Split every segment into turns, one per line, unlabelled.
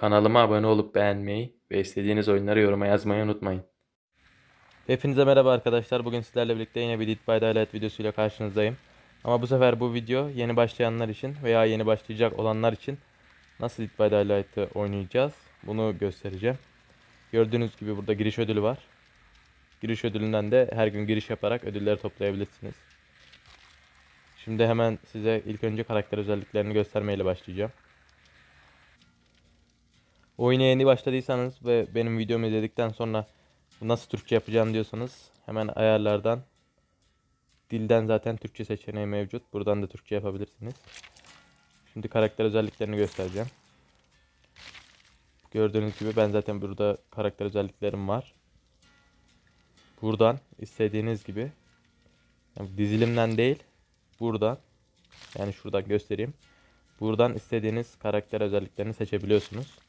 Kanalıma abone olup beğenmeyi ve istediğiniz oyunları yoruma yazmayı unutmayın. Hepinize merhaba arkadaşlar. Bugün sizlerle birlikte yine bir Dead by Daylight videosuyla karşınızdayım. Ama bu sefer bu video yeni başlayanlar için veya yeni başlayacak olanlar için nasıl Dead by Daylight'ı oynayacağız bunu göstereceğim. Gördüğünüz gibi burada giriş ödülü var. Giriş ödülünden de her gün giriş yaparak ödülleri toplayabilirsiniz. Şimdi hemen size ilk önce karakter özelliklerini göstermeyle başlayacağım. Oyuna yeni başladıysanız ve benim videomu izledikten sonra nasıl Türkçe yapacağım diyorsanız hemen ayarlardan dilden zaten Türkçe seçeneği mevcut. Buradan da Türkçe yapabilirsiniz. Şimdi karakter özelliklerini göstereceğim. Gördüğünüz gibi ben zaten burada karakter özelliklerim var. Buradan istediğiniz gibi yani dizilimden değil buradan yani şuradan göstereyim. Buradan istediğiniz karakter özelliklerini seçebiliyorsunuz.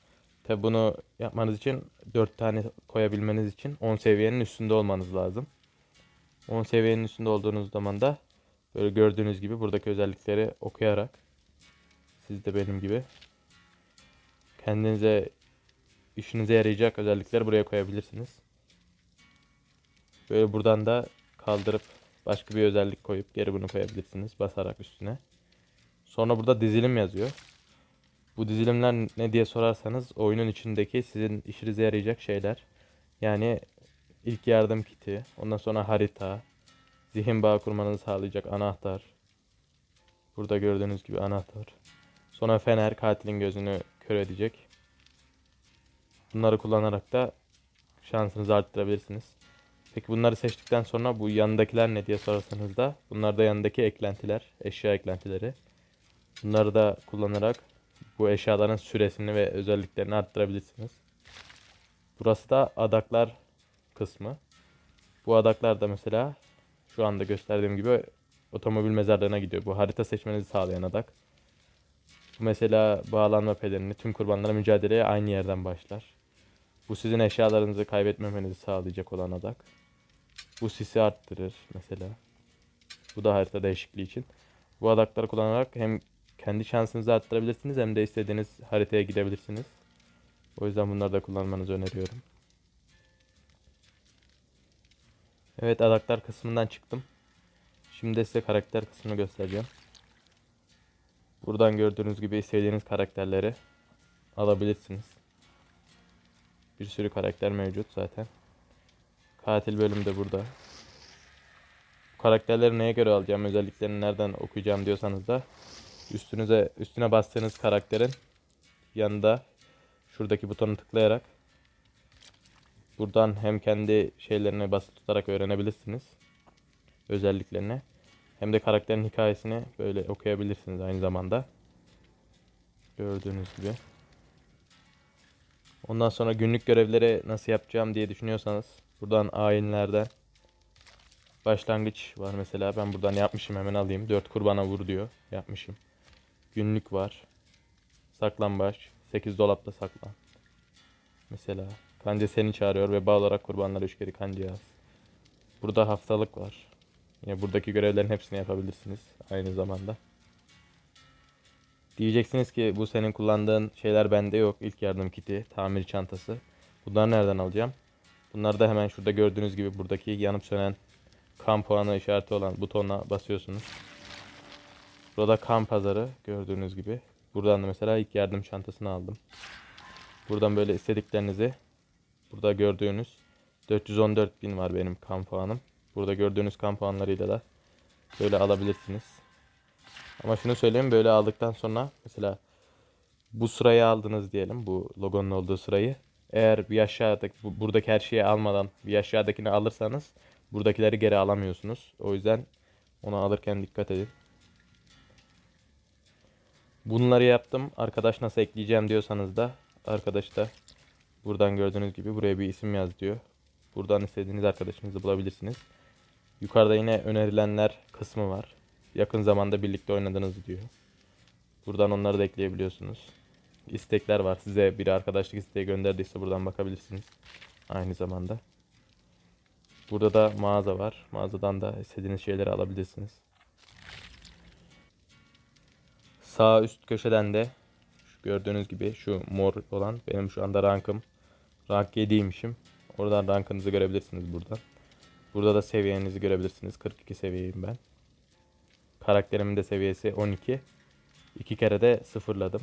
Tabi bunu yapmanız için 4 tane koyabilmeniz için 10 seviyenin üstünde olmanız lazım. 10 seviyenin üstünde olduğunuz zaman da böyle gördüğünüz gibi buradaki özellikleri okuyarak siz de benim gibi kendinize işinize yarayacak özellikleri buraya koyabilirsiniz. Böyle buradan da kaldırıp başka bir özellik koyup geri bunu koyabilirsiniz basarak üstüne. Sonra burada dizilim yazıyor. Bu dizilimler ne diye sorarsanız oyunun içindeki sizin işinize yarayacak şeyler. Yani ilk yardım kiti, ondan sonra harita, zihin bağı kurmanızı sağlayacak anahtar. Burada gördüğünüz gibi anahtar. Sonra fener katilin gözünü kör edecek. Bunları kullanarak da şansınızı arttırabilirsiniz. Peki bunları seçtikten sonra bu yanındakiler ne diye sorarsanız da bunlar da yanındaki eklentiler, eşya eklentileri. Bunları da kullanarak bu eşyaların süresini ve özelliklerini arttırabilirsiniz. Burası da adaklar kısmı. Bu adaklar da mesela şu anda gösterdiğim gibi otomobil mezarlığına gidiyor. Bu harita seçmenizi sağlayan adak. Bu mesela bağlanma pelerini tüm kurbanlara mücadeleye aynı yerden başlar. Bu sizin eşyalarınızı kaybetmemenizi sağlayacak olan adak. Bu sisi arttırır mesela. Bu da harita değişikliği için. Bu adakları kullanarak hem kendi şansınızı arttırabilirsiniz hem de istediğiniz haritaya gidebilirsiniz. O yüzden bunları da kullanmanızı öneriyorum. Evet adaklar kısmından çıktım. Şimdi size karakter kısmını göstereceğim. Buradan gördüğünüz gibi istediğiniz karakterleri alabilirsiniz. Bir sürü karakter mevcut zaten. Katil bölümü de burada. Bu karakterleri neye göre alacağım, özelliklerini nereden okuyacağım diyorsanız da üstünüze üstüne bastığınız karakterin yanında şuradaki butonu tıklayarak buradan hem kendi şeylerini basılı tutarak öğrenebilirsiniz özelliklerini hem de karakterin hikayesini böyle okuyabilirsiniz aynı zamanda. Gördüğünüz gibi. Ondan sonra günlük görevleri nasıl yapacağım diye düşünüyorsanız buradan ayinlerden başlangıç var mesela. Ben buradan yapmışım? Hemen alayım. 4 kurbana vur diyor. Yapmışım Günlük var. Saklambaç. 8 dolapta saklan. Mesela. Kanca seni çağırıyor ve bağ olarak kurbanlara üç kere kanca yaz. Burada haftalık var. Yine buradaki görevlerin hepsini yapabilirsiniz aynı zamanda. Diyeceksiniz ki bu senin kullandığın şeyler bende yok. İlk yardım kiti, tamir çantası. Bunları nereden alacağım? Bunları da hemen şurada gördüğünüz gibi buradaki yanıp sönen kan puanı işareti olan butona basıyorsunuz. Burada kan pazarı gördüğünüz gibi. Buradan da mesela ilk yardım çantasını aldım. Buradan böyle istediklerinizi burada gördüğünüz 414 bin var benim kan puanım. Burada gördüğünüz kan puanlarıyla da böyle alabilirsiniz. Ama şunu söyleyeyim böyle aldıktan sonra mesela bu sırayı aldınız diyelim bu logonun olduğu sırayı. Eğer bir aşağıdaki bu, buradaki her şeyi almadan bir aşağıdakini alırsanız buradakileri geri alamıyorsunuz. O yüzden onu alırken dikkat edin. Bunları yaptım. Arkadaş nasıl ekleyeceğim diyorsanız da arkadaş da buradan gördüğünüz gibi buraya bir isim yaz diyor. Buradan istediğiniz arkadaşınızı bulabilirsiniz. Yukarıda yine önerilenler kısmı var. Yakın zamanda birlikte oynadınız diyor. Buradan onları da ekleyebiliyorsunuz. İstekler var. Size bir arkadaşlık isteği gönderdiyse buradan bakabilirsiniz. Aynı zamanda. Burada da mağaza var. Mağazadan da istediğiniz şeyleri alabilirsiniz. Sağ üst köşeden de Gördüğünüz gibi şu mor olan benim şu anda rankım. Rank 7'ymişim. Oradan rankınızı görebilirsiniz buradan. Burada da seviyenizi görebilirsiniz. 42 seviyeyim ben. Karakterimin de seviyesi 12. İki kere de sıfırladım.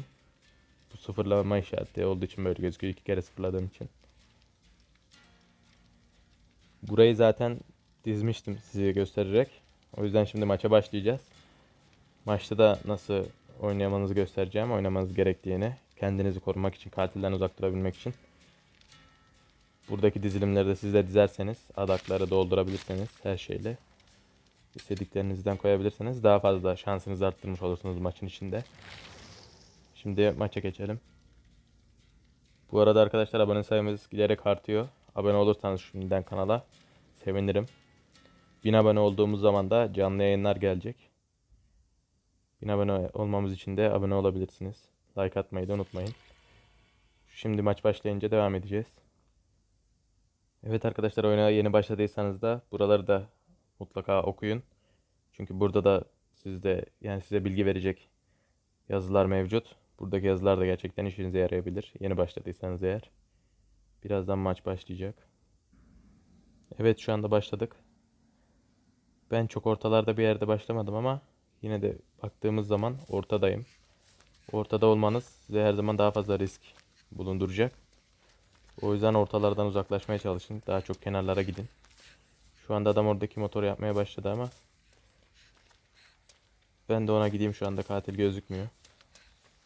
Bu sıfırlama işareti olduğu için böyle gözüküyor. İki kere sıfırladığım için. Burayı zaten dizmiştim size göstererek. O yüzden şimdi maça başlayacağız. Maçta da nasıl oynayamanızı göstereceğim. Oynamanız gerektiğini. Kendinizi korumak için, katilden uzak durabilmek için. Buradaki dizilimleri de siz de dizerseniz, adakları doldurabilirseniz her şeyle istediklerinizden koyabilirseniz daha fazla şansınızı arttırmış olursunuz maçın içinde. Şimdi maça geçelim. Bu arada arkadaşlar abone sayımız giderek artıyor. Abone olursanız şimdiden kanala sevinirim. 1000 abone olduğumuz zaman da canlı yayınlar gelecek. 1000 abone olmamız için de abone olabilirsiniz. Like atmayı da unutmayın. Şimdi maç başlayınca devam edeceğiz. Evet arkadaşlar oyuna yeni başladıysanız da buraları da mutlaka okuyun. Çünkü burada da sizde yani size bilgi verecek yazılar mevcut. Buradaki yazılar da gerçekten işinize yarayabilir. Yeni başladıysanız eğer. Birazdan maç başlayacak. Evet şu anda başladık. Ben çok ortalarda bir yerde başlamadım ama yine de baktığımız zaman ortadayım. Ortada olmanız size her zaman daha fazla risk bulunduracak. O yüzden ortalardan uzaklaşmaya çalışın. Daha çok kenarlara gidin. Şu anda adam oradaki motoru yapmaya başladı ama ben de ona gideyim şu anda katil gözükmüyor.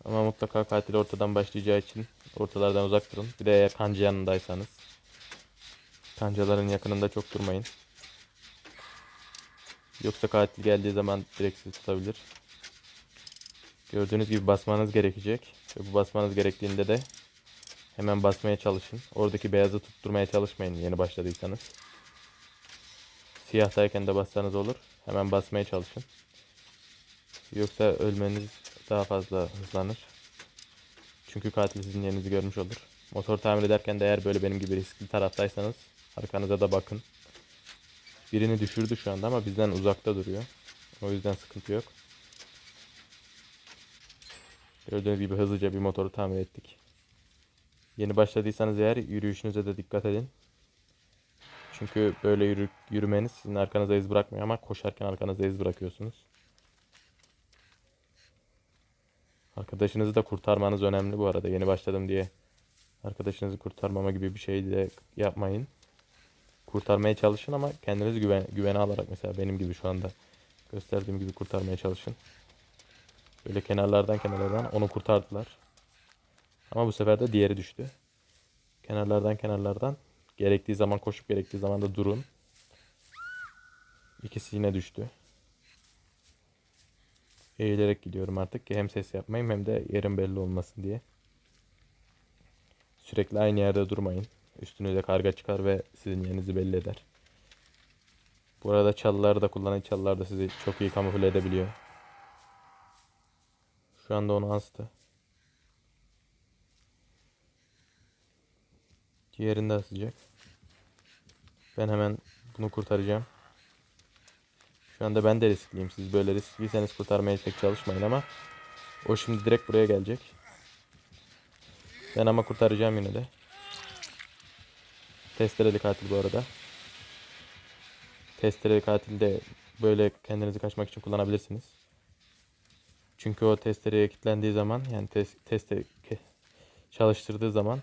Ama mutlaka katil ortadan başlayacağı için ortalardan uzak durun. Bir de eğer kanca yanındaysanız kancaların yakınında çok durmayın. Yoksa katil geldiği zaman direkt sizi tutabilir. Gördüğünüz gibi basmanız gerekecek. Ve bu basmanız gerektiğinde de hemen basmaya çalışın. Oradaki beyazı tutturmaya çalışmayın yeni başladıysanız. Siyahtayken de bassanız olur. Hemen basmaya çalışın. Yoksa ölmeniz daha fazla hızlanır. Çünkü katil sizin yerinizi görmüş olur. Motor tamir ederken de eğer böyle benim gibi riskli taraftaysanız arkanıza da bakın. Birini düşürdü şu anda ama bizden uzakta duruyor. O yüzden sıkıntı yok. Gördüğünüz gibi hızlıca bir motoru tamir ettik. Yeni başladıysanız eğer yürüyüşünüze de dikkat edin. Çünkü böyle yürü, yürümeniz sizin arkanıza iz bırakmıyor ama koşarken arkanıza iz bırakıyorsunuz. Arkadaşınızı da kurtarmanız önemli bu arada. Yeni başladım diye arkadaşınızı kurtarmama gibi bir şey de yapmayın. Kurtarmaya çalışın ama kendinizi güven, güvene alarak mesela benim gibi şu anda gösterdiğim gibi kurtarmaya çalışın. Böyle kenarlardan kenarlardan onu kurtardılar. Ama bu sefer de diğeri düştü. Kenarlardan kenarlardan gerektiği zaman koşup gerektiği zaman da durun. İkisi yine düştü. Eğilerek gidiyorum artık ki hem ses yapmayayım hem de yerim belli olmasın diye. Sürekli aynı yerde durmayın. Üstünüze karga çıkar ve sizin yerinizi belli eder. Bu arada çalıları da kullanan çalılar da sizi çok iyi kamufle edebiliyor. Şu anda onu astı. Diğerini de asacak. Ben hemen bunu kurtaracağım. Şu anda ben de riskliyim. Siz böyle riskliyseniz kurtarmaya pek çalışmayın ama o şimdi direkt buraya gelecek. Ben ama kurtaracağım yine de. Testereli katil bu arada. Testereli katil de böyle kendinizi kaçmak için kullanabilirsiniz. Çünkü o testereye kilitlendiği zaman yani tes teste çalıştırdığı zaman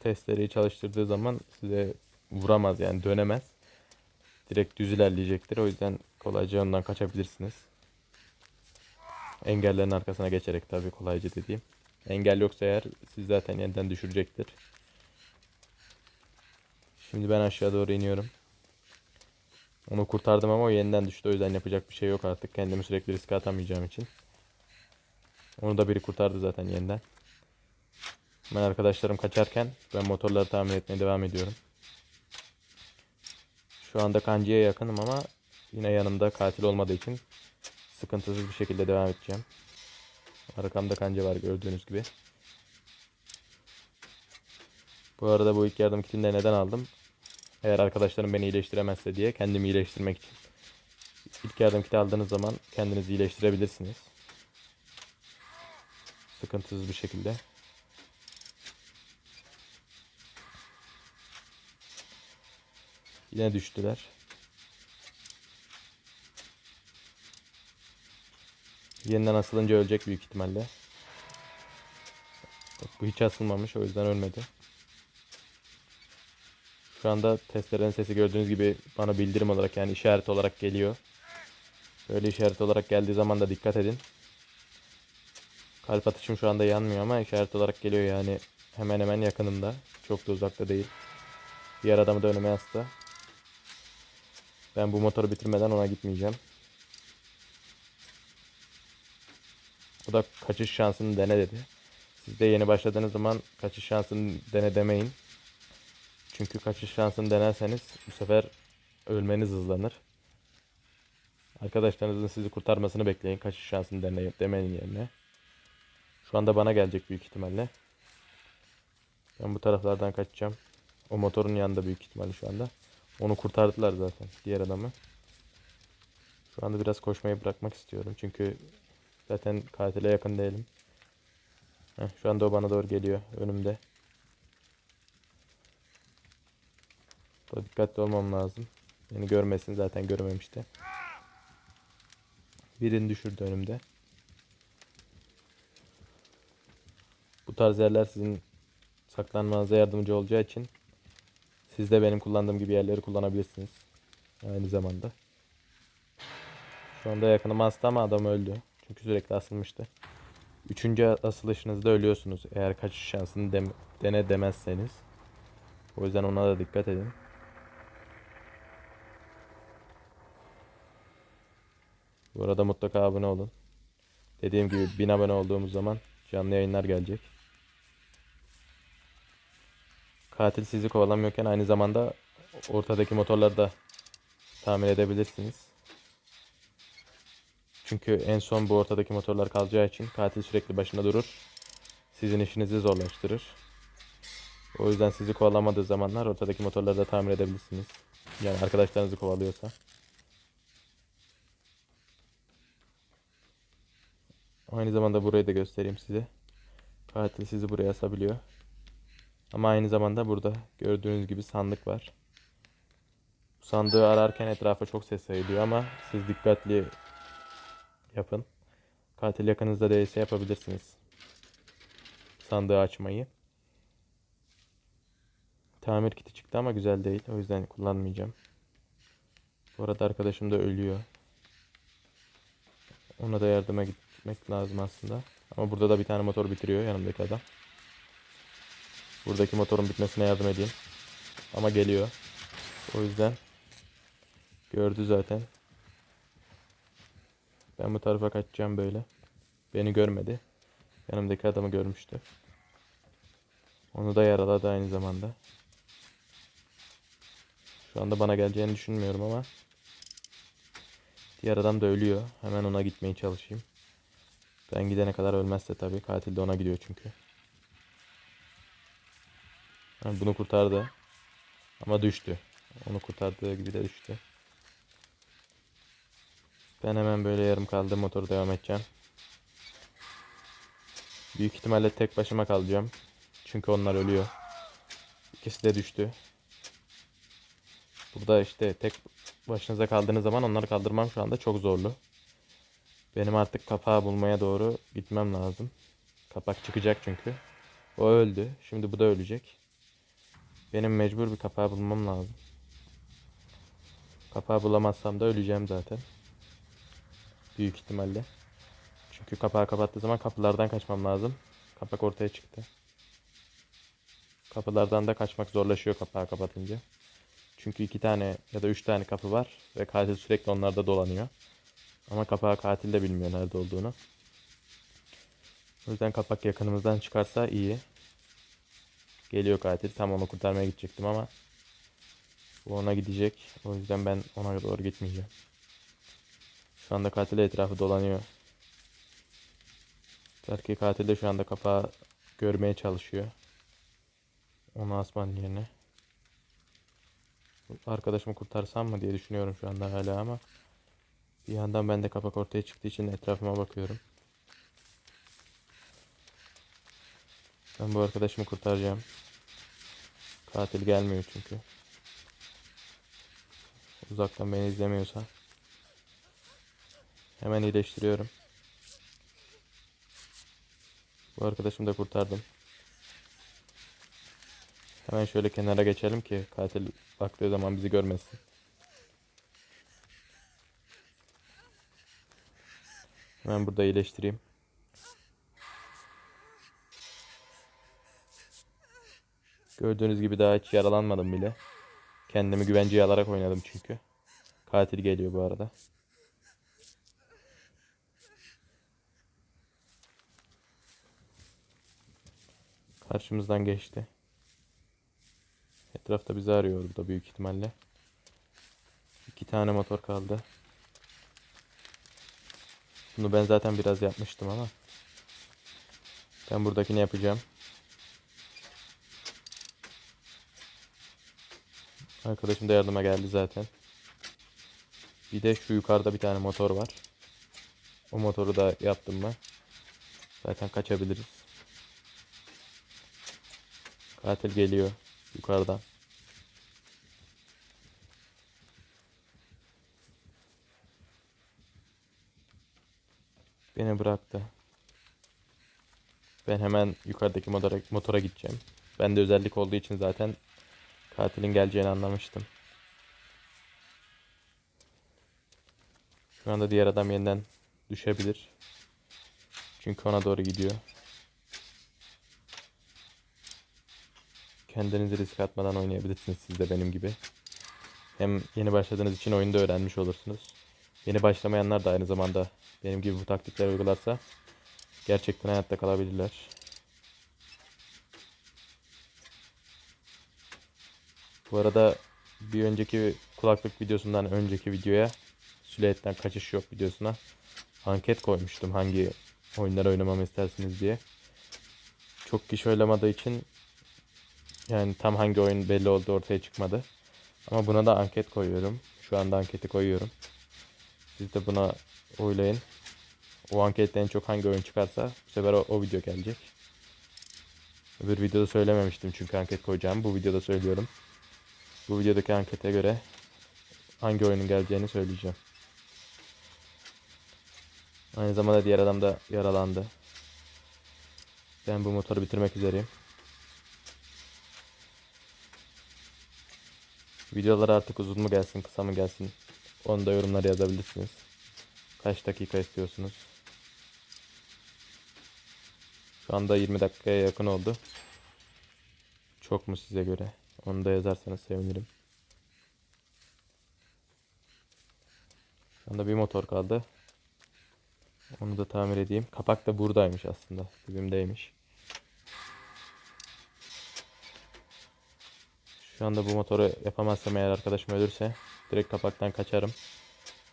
testereyi çalıştırdığı zaman size vuramaz yani dönemez. Direkt düz ilerleyecektir. O yüzden kolayca ondan kaçabilirsiniz. Engellerin arkasına geçerek tabii kolayca dediğim. Engel yoksa eğer siz zaten yeniden düşürecektir. Şimdi ben aşağı doğru iniyorum. Onu kurtardım ama o yeniden düştü. O yüzden yapacak bir şey yok artık. Kendimi sürekli riske atamayacağım için. Onu da biri kurtardı zaten yeniden. Ben arkadaşlarım kaçarken ben motorları tamir etmeye devam ediyorum. Şu anda kancıya yakınım ama yine yanımda katil olmadığı için sıkıntısız bir şekilde devam edeceğim. Arkamda kanca var gördüğünüz gibi. Bu arada bu ilk yardım kitini de neden aldım? Eğer arkadaşlarım beni iyileştiremezse diye kendimi iyileştirmek için ilk yardım kiti aldığınız zaman kendinizi iyileştirebilirsiniz. Sıkıntısız bir şekilde. Yine düştüler. Yeniden asılınca ölecek büyük ihtimalle. Bu hiç asılmamış o yüzden ölmedi. Şu anda testlerin sesi gördüğünüz gibi bana bildirim olarak yani işaret olarak geliyor. Böyle işaret olarak geldiği zaman da dikkat edin. Kalp atışım şu anda yanmıyor ama işaret olarak geliyor yani hemen hemen yakınımda. Çok da uzakta değil. Diğer adamı da önüme yastı. Ben bu motoru bitirmeden ona gitmeyeceğim. Bu da kaçış şansını dene dedi. Siz de yeni başladığınız zaman kaçış şansını dene demeyin. Çünkü kaçış şansını denerseniz bu sefer ölmeniz hızlanır. Arkadaşlarınızın sizi kurtarmasını bekleyin. Kaçış şansını deneyin demeyin yerine. Şu anda bana gelecek büyük ihtimalle. Ben bu taraflardan kaçacağım. O motorun yanında büyük ihtimalle şu anda. Onu kurtardılar zaten diğer adamı. Şu anda biraz koşmayı bırakmak istiyorum. Çünkü zaten katile yakın değilim. Heh, şu anda o bana doğru geliyor önümde. Burada dikkatli olmam lazım. Beni görmesin zaten görmemişti. Birini düşürdü önümde. Bu tarz yerler sizin saklanmanıza yardımcı olacağı için siz de benim kullandığım gibi yerleri kullanabilirsiniz. Aynı zamanda. Şu anda yakınıma astı ama adam öldü. Çünkü sürekli asılmıştı. Üçüncü asılışınızda ölüyorsunuz. Eğer kaçış şansını dem- dene demezseniz. O yüzden ona da dikkat edin. Bu arada mutlaka abone olun. Dediğim gibi 1000 abone olduğumuz zaman canlı yayınlar gelecek. Katil sizi kovalamıyorken aynı zamanda ortadaki motorları da tamir edebilirsiniz. Çünkü en son bu ortadaki motorlar kalacağı için katil sürekli başında durur. Sizin işinizi zorlaştırır. O yüzden sizi kovalamadığı zamanlar ortadaki motorları da tamir edebilirsiniz. Yani arkadaşlarınızı kovalıyorsa. Aynı zamanda burayı da göstereyim size. Katil sizi buraya asabiliyor. Ama aynı zamanda burada gördüğünüz gibi sandık var. Bu sandığı ararken etrafa çok ses yayılıyor ama siz dikkatli yapın. Katil yakınızda değilse yapabilirsiniz. Sandığı açmayı. Tamir kiti çıktı ama güzel değil. O yüzden kullanmayacağım. Bu arada arkadaşım da ölüyor. Ona da yardıma gitmek lazım aslında. Ama burada da bir tane motor bitiriyor yanımdaki adam. Buradaki motorun bitmesine yardım edeyim. Ama geliyor. O yüzden gördü zaten. Ben bu tarafa kaçacağım böyle. Beni görmedi. Yanımdaki adamı görmüştü. Onu da yaraladı aynı zamanda. Şu anda bana geleceğini düşünmüyorum ama diğer adam da ölüyor. Hemen ona gitmeye çalışayım. Ben gidene kadar ölmezse tabii. Katil de ona gidiyor çünkü. Yani bunu kurtardı. Ama düştü. Onu kurtardığı gibi de düştü. Ben hemen böyle yarım kaldı motoru devam edeceğim. Büyük ihtimalle tek başıma kalacağım. Çünkü onlar ölüyor. İkisi de düştü. Burada işte tek başınıza kaldığınız zaman onları kaldırmam şu anda çok zorlu. Benim artık kapağı bulmaya doğru gitmem lazım. Kapak çıkacak çünkü. O öldü. Şimdi bu da ölecek. Benim mecbur bir kapağı bulmam lazım. Kapağı bulamazsam da öleceğim zaten. Büyük ihtimalle. Çünkü kapağı kapattığı zaman kapılardan kaçmam lazım. Kapak ortaya çıktı. Kapılardan da kaçmak zorlaşıyor kapağı kapatınca. Çünkü iki tane ya da üç tane kapı var ve katil sürekli onlarda dolanıyor. Ama kapağı katil de bilmiyor nerede olduğunu. O yüzden kapak yakınımızdan çıkarsa iyi. Geliyor katil. Tam onu kurtarmaya gidecektim ama bu ona gidecek. O yüzden ben ona doğru gitmeyeceğim. Şu anda katil etrafı dolanıyor. Belki katil de şu anda kapağı görmeye çalışıyor. Onu asman yerine. Arkadaşımı kurtarsam mı diye düşünüyorum şu anda hala ama Bir yandan ben de kapak ortaya çıktığı için etrafıma bakıyorum. Ben bu arkadaşımı kurtaracağım. Katil gelmiyor çünkü. Uzaktan beni izlemiyorsa. Hemen iyileştiriyorum. Bu arkadaşımı da kurtardım. Hemen şöyle kenara geçelim ki katil baktığı zaman bizi görmesin. Hemen burada iyileştireyim. Gördüğünüz gibi daha hiç yaralanmadım bile. Kendimi güvenceye alarak oynadım çünkü. Katil geliyor bu arada. Karşımızdan geçti. Etrafta bizi arıyor burada büyük ihtimalle. İki tane motor kaldı. Bunu ben zaten biraz yapmıştım ama. Ben buradakini yapacağım. Arkadaşım da yardıma geldi zaten. Bir de şu yukarıda bir tane motor var. O motoru da yaptım mı? Zaten kaçabiliriz. Katil geliyor yukarıdan. Beni bıraktı. Ben hemen yukarıdaki motora, motora gideceğim. Bende özellik olduğu için zaten katilin geleceğini anlamıştım. Şu anda diğer adam yeniden düşebilir. Çünkü ona doğru gidiyor. Kendinizi risk atmadan oynayabilirsiniz siz de benim gibi. Hem yeni başladığınız için oyunda öğrenmiş olursunuz. Yeni başlamayanlar da aynı zamanda benim gibi bu taktikleri uygularsa gerçekten hayatta kalabilirler. Bu arada bir önceki kulaklık videosundan önceki videoya Süleyet'ten kaçış yok videosuna anket koymuştum hangi oyunlar oynamamı istersiniz diye. Çok kişi oynamadığı için yani tam hangi oyun belli oldu ortaya çıkmadı. Ama buna da anket koyuyorum. Şu anda anketi koyuyorum. Siz de buna oylayın. O ankette en çok hangi oyun çıkarsa bu sefer o, o video gelecek. Öbür videoda söylememiştim çünkü anket koyacağım. Bu videoda söylüyorum. Bu videodaki ankete göre hangi oyunun geleceğini söyleyeceğim. Aynı zamanda diğer adam da yaralandı. Ben bu motoru bitirmek üzereyim. Videolar artık uzun mu gelsin, kısa mı gelsin? Onu da yorumlara yazabilirsiniz. Kaç dakika istiyorsunuz? Şu anda 20 dakikaya yakın oldu. Çok mu size göre? Onu da yazarsanız sevinirim. Şu anda bir motor kaldı. Onu da tamir edeyim. Kapak da buradaymış aslında. Dibimdeymiş. Şu anda bu motoru yapamazsam eğer arkadaşım ölürse direkt kapaktan kaçarım.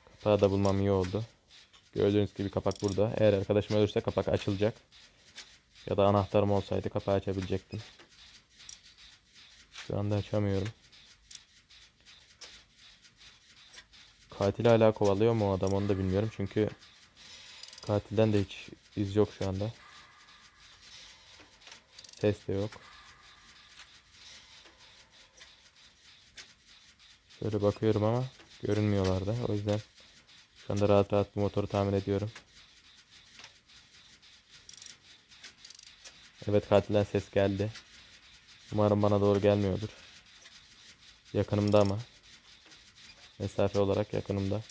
Kapağı da bulmam iyi oldu. Gördüğünüz gibi kapak burada. Eğer arkadaşım ölürse kapak açılacak. Ya da anahtarım olsaydı kapağı açabilecektim. Şu anda açamıyorum. Katil hala kovalıyor mu adam onu da bilmiyorum çünkü katilden de hiç iz yok şu anda. Ses de yok. Şöyle bakıyorum ama görünmüyorlar da. O yüzden şu anda rahat rahat bu motoru tamir ediyorum. Evet katilden ses geldi. Umarım bana doğru gelmiyordur. Yakınımda ama. Mesafe olarak yakınımda.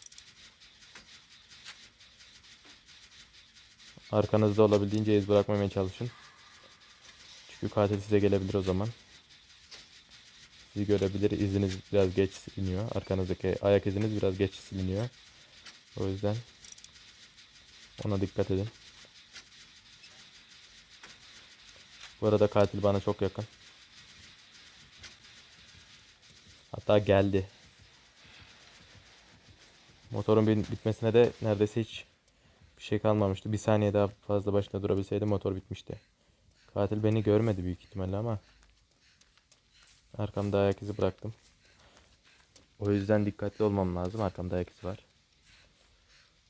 Arkanızda olabildiğince iz bırakmamaya çalışın. Çünkü katil size gelebilir o zaman. Sizi görebilir. İziniz biraz geç siliniyor. Arkanızdaki ayak iziniz biraz geç siliniyor. O yüzden ona dikkat edin. Bu arada katil bana çok yakın. Hatta geldi. Motorun bitmesine de neredeyse hiç bir şey kalmamıştı. Bir saniye daha fazla başında durabilseydi motor bitmişti. Katil beni görmedi büyük ihtimalle ama arkamda ayak izi bıraktım. O yüzden dikkatli olmam lazım. Arkamda ayak izi var.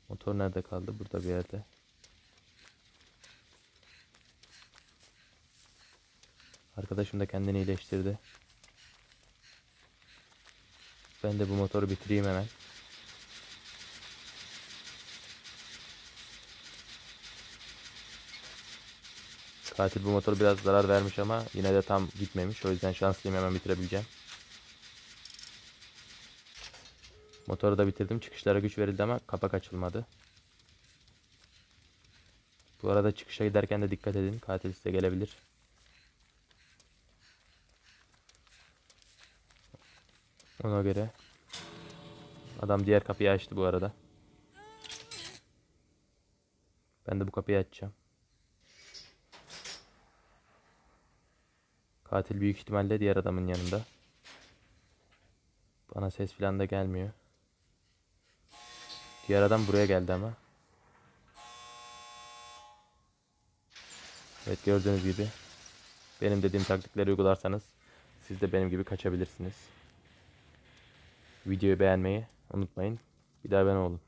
Motor nerede kaldı? Burada bir yerde. Arkadaşım da kendini iyileştirdi. Ben de bu motoru bitireyim hemen. Katil bu motoru biraz zarar vermiş ama yine de tam gitmemiş. O yüzden şanslıyım hemen bitirebileceğim. Motoru da bitirdim. Çıkışlara güç verildi ama kapak açılmadı. Bu arada çıkışa giderken de dikkat edin. Katil size gelebilir. Ona göre. Adam diğer kapıyı açtı bu arada. Ben de bu kapıyı açacağım. Katil büyük ihtimalle diğer adamın yanında. Bana ses falan da gelmiyor. Diğer adam buraya geldi ama. Evet gördüğünüz gibi. Benim dediğim taktikleri uygularsanız siz de benim gibi kaçabilirsiniz. Videoyu beğenmeyi unutmayın. Bir daha ben olun.